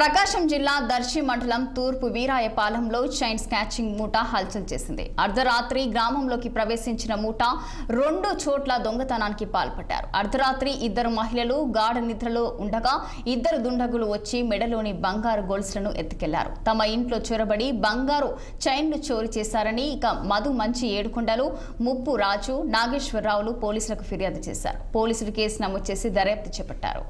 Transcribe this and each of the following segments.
ప్రకాశం జిల్లా దర్శి మండలం తూర్పు వీరాయపాలెంలో చైన్ స్కాచింగ్ మూట హల్చల్ చేసింది. అర్ధరాత్రి గ్రామంలోకి ప్రవేశించిన మూట రెండు చోట్ల దొంగతనానికి పాల్పడ్డారు. అర్ధరాత్రి ఇద్దరు మహిళలు గాఢ నిద్రలో ఉండగా ఇద్దరు దుండగులు వచ్చి మెడలోని బంగారు గొలుసులను ఎత్తుకెళ్ళారు. తమ ఇంట్లో చొరబడి బంగారు చైన్లు చోరీ చేశారని ఇక మధు మంచి ఏడుకొండలు ముప్పు రాజు నాగేశ్వరరావులు పోలీసులకు ఫిర్యాదు చేశారు. పోలీసులు కేసు నమోదు చేసి దర్యాప్తు చేపట్టారు.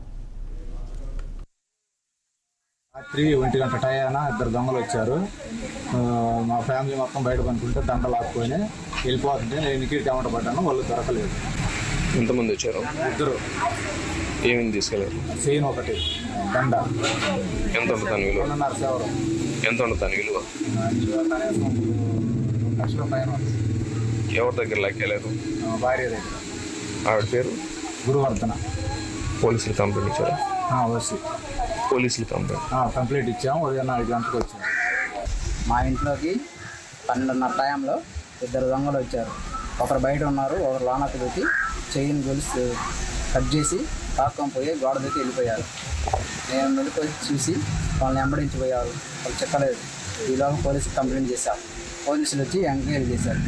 రాత్రి ఒంటి గంట టయాన ఇద్దరు దొంగలు వచ్చారు. మా ఫ్యామిలీ మొత్తం బయట పనుకుంటే దండ లాక్కొని వెళ్ళిపోతుంటే నేను ఇంటికి టమాటా పడ్డాను వాళ్ళు దొరకలేదు. ఎంతమంది వచ్చారు? ఇద్దరు. ఏమేమి తీసుకెళ్ళారు? చైన్ ఒకటి దండ. ఎంత ఉంటుంది దాని విలువ? ఎంత ఉంటుంది దాని విలువ లక్షల పైన. ఎవరి దగ్గర లాక్కెళ్ళారు? భార్య దగ్గర. ఆవిడ పేరు? గురువర్ధన. పోలీసులు కంప్లైంట్ ఇచ్చారా? వచ్చి పోలీసులు కంప్లైంట్ కంప్లీట్ ఇచ్చాము. ఉదయం నాలుగు గంటలకు వచ్చాము. మా ఇంట్లోకి పన్నెండున్నర టైంలో ఇద్దరు దొంగలు వచ్చారు. ఒకరు బయట ఉన్నారు ఒకరు లోనకి పెట్టి చెయ్యిని గొలుసు కట్ చేసి తాక్కొని పోయి గోడ దూకి వెళ్ళిపోయారు. నేను మెడికి చూసి వాళ్ళని వెంబడించిపోయారు వాళ్ళు చెక్కలేదు ఈలోగా పోలీసుకి కంప్లైంట్ చేశాం పోలీసులు వచ్చి ఎంక్వైరీ చేశారు.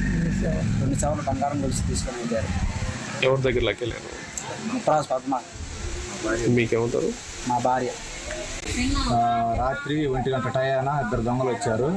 రెండు సేవలు బంగారం గొలుసు తీసుకొని వెళ్ళారు. ఎవరి దగ్గర లాక్కెళ్ళారు ముప్పరాజు పద్మ మీకేమంటారు? మా భార్య. రాత్రి ఒంటి గంట టయాన ఇద్దరు దొంగలు వచ్చారు.